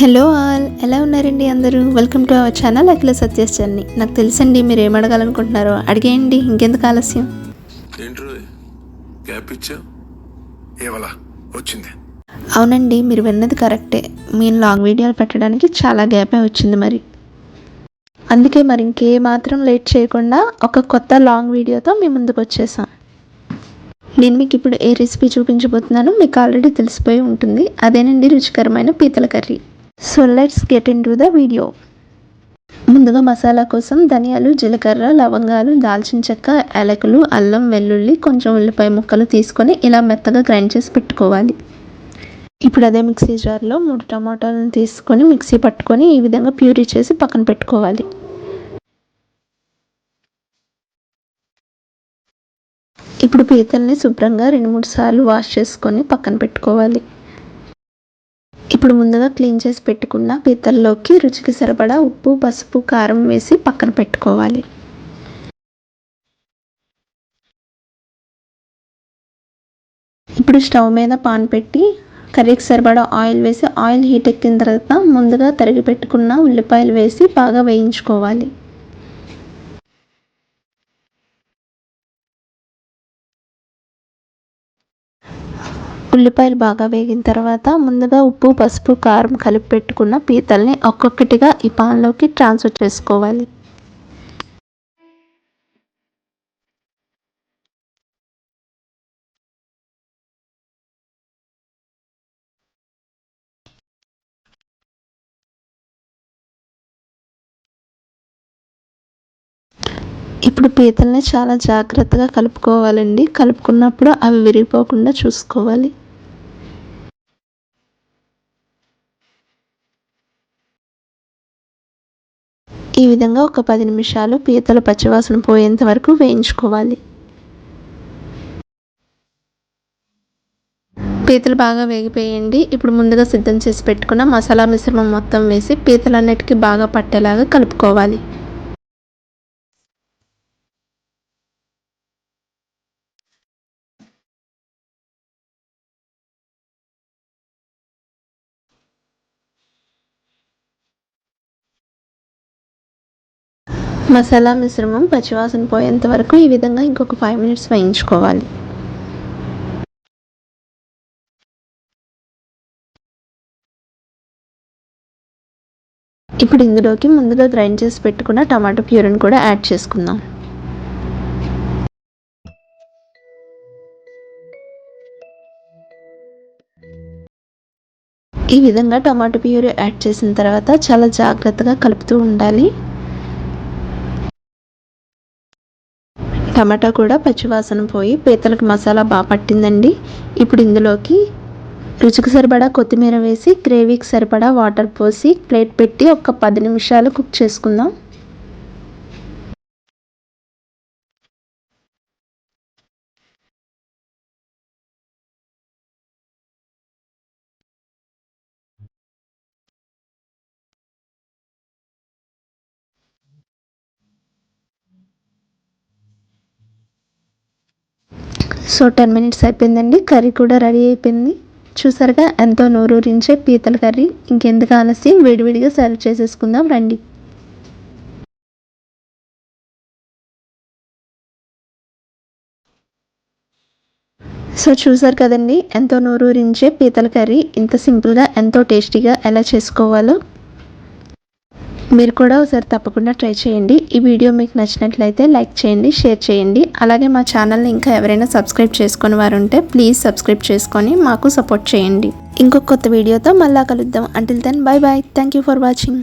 Hello all ఎలా ఉన్నారండి అందరూ? Welcome to our channel Akhila Satya's journey నాకు తెలుసండి మీరు ఏం అడగాలనుకుంటున్నారో అడిగేయండి ఇంకెందుకు ఆలస్యం? వచ్చింది. అవునండి మీరు విన్నది కరెక్టే. మీరు లాంగ్ వీడియోలు పెట్టడానికి చాలా గ్యాపే వచ్చింది మరి. అందుకే మరి ఇంకే మాత్రం లేట్ చేయకుండా ఒక కొత్త లాంగ్ వీడియోతో మీ ముందుకు వచ్చేసాం. నేను మీకు ఇప్పుడు ఏ రెసిపీ చూపించబోతున్నానో మీకు ఆల్రెడీ తెలిసిపోయి ఉంటుంది. అదేనండి రుచికరమైన పీతల curry. So let's get into the video ముందుగా మసాలా కోసం ధనియాలు జీలకర్ర లవంగాలు దాల్చిన చెక్క యాలకులు అల్లం వెల్లుల్లి కొంచెం ఉల్లిపాయ ముక్కలు తీసుకొని ఇలా మెత్తగా గ్రైండ్ చేసి పెట్టుకోవాలి. ఇప్పుడు అదే మిక్సీ జార్లో మూడు టమాటాలను తీసుకొని మిక్సీ పట్టుకొని ఈ విధంగా ప్యూరీ చేసి పక్కన పెట్టుకోవాలి. ఇప్పుడు పీతల్ని శుభ్రంగా రెండు మూడు సార్లు వాష్ చేసుకొని పక్కన పెట్టుకోవాలి. ఇప్పుడు ముందుగా క్లీన్ చేసి పెట్టుకున్న పీతల్లోకి రుచికి సరిపడా ఉప్పు పసుపు కారం వేసి పక్కన పెట్టుకోవాలి. ఇప్పుడు స్టవ్ మీద పాన్ పెట్టి కర్రీకి సరిపడా ఆయిల్ వేసి ఆయిల్ హీట్ ఎక్కిన తర్వాత ముందుగా తరిగి పెట్టుకున్న ఉల్లిపాయలు వేసి బాగా వేయించుకోవాలి. ఉల్లిపాయలు బాగా వేగిన తర్వాత ముందుగా ఉప్పు పసుపు కారం కలిపి పెట్టుకున్న పీతల్ని ఒక్కొక్కటిగా ఈ పాన్లోకి ట్రాన్స్ఫర్ చేసుకోవాలి. ఇప్పుడు పీతల్ని చాలా జాగ్రత్తగా కలుపుకోవాలండి. కలుపుకున్నప్పుడు అవి విరిగిపోకుండా చూసుకోవాలి. ఈ విధంగా ఒక పది నిమిషాలు పీతల పచ్చివాసన పోయేంత వరకు వేయించుకోవాలి. పీతలు బాగా వేగిపోయండి. ఇప్పుడు ముందుగా సిద్ధం చేసి పెట్టుకున్న మసాలా మిశ్రమం మొత్తం వేసి పీతలన్నిటికీ బాగా పట్టేలాగా కలుపుకోవాలి. మసాలా మిశ్రమం పచ్చివాసన పోయేంత వరకు ఈ విధంగా ఇంకొక ఫైవ్ మినిట్స్ వేయించుకోవాలి. ఇప్పుడు ఇందులోకి ముందుగా గ్రైండ్ చేసి పెట్టుకున్న టమాటో ప్యూరిని కూడా యాడ్ చేసుకుందాం. ఈ విధంగా టమాటో ప్యూరీ యాడ్ చేసిన తర్వాత చాలా జాగ్రత్తగా కలుపుతూ ఉండాలి. టమాటా కూడా పచ్చివాసన పోయి పీతలకు మసాలా బాగా పట్టిందండి. ఇప్పుడు ఇందులోకి రుచికి సరిపడా కొత్తిమీర వేసి గ్రేవీకి సరిపడా వాటర్ పోసి ప్లేట్ పెట్టి ఒక పది నిమిషాలు కుక్ చేసుకుందాం. సో టెన్ మినిట్స్ అయిపోయిందండి. కర్రీ కూడా రెడీ అయిపోయింది. చూసారుగా ఎంతో నోరూరించే పీతల కర్రీ. ఇంకెందుకు ఆలస్యం? వేడివేడిగా సర్వ్ చేసేసుకుందాం. రండి. సో చూసారు కదండి ఎంతో నోరూరించే పీతల కర్రీ. ఇంత సింపుల్గా ఎంతో టేస్టీగా ఎలా చేసుకోవాలో. మీరు కూడా ఒకసారి తప్పకుండా ట్రై చేయండి. ఈ వీడియో మీకు నచ్చినట్లయితే లైక్ చేయండి షేర్ చేయండి. అలాగే మా ఛానల్ని ఇంకా ఎవరైనా సబ్స్క్రైబ్ చేసుకుని వారు ఉంటే ప్లీజ్ సబ్స్క్రైబ్ చేసుకొని మాకు సపోర్ట్ చేయండి. ఇంకొక కొత్త వీడియోతో మళ్ళా కలుద్దాం. Until then bye bye thank you for watching